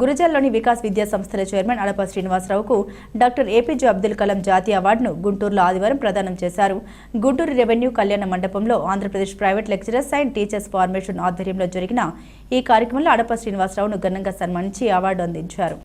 గురజాల్లోని వికాస్ విద్యా సంస్థల చైర్మన్ అడప శ్రీనివాసరావుకు డాక్టర్ ఏపీజే అబ్దుల్ కలాం జాతీయ అవార్డును గుంటూరులో ఆదివారం ప్రదానం చేశారు. గుంటూరు రెవెన్యూ కళ్యాణ మండపంలో Andhra Pradesh private lecturers and teachers formation ఆధ్వర్యంలో జరిగిన ఈ కార్యక్రమంలో అడప శ్రీనివాసరావును ఘనంగా సన్మానించి అవార్డు అందించారు.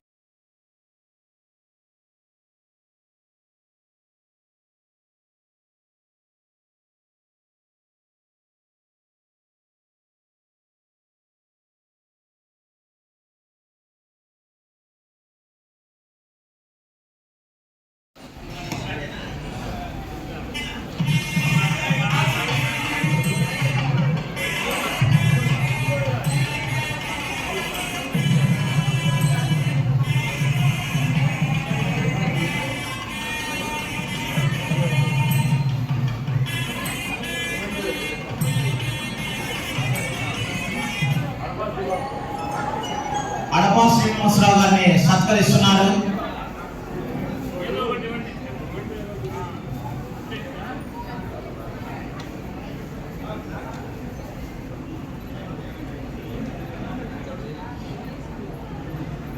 అడపా శ్రీనివాసరావు గారిని సత్కరిస్తున్నారు.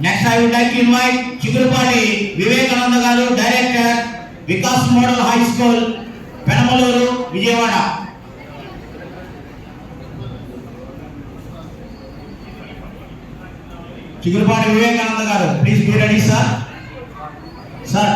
Next I would like invite Chigurupati Vivekananda garu director Vikas model high school Penamaluru Vijayawada Chigurupati Vivekananda garu please be ready sir sir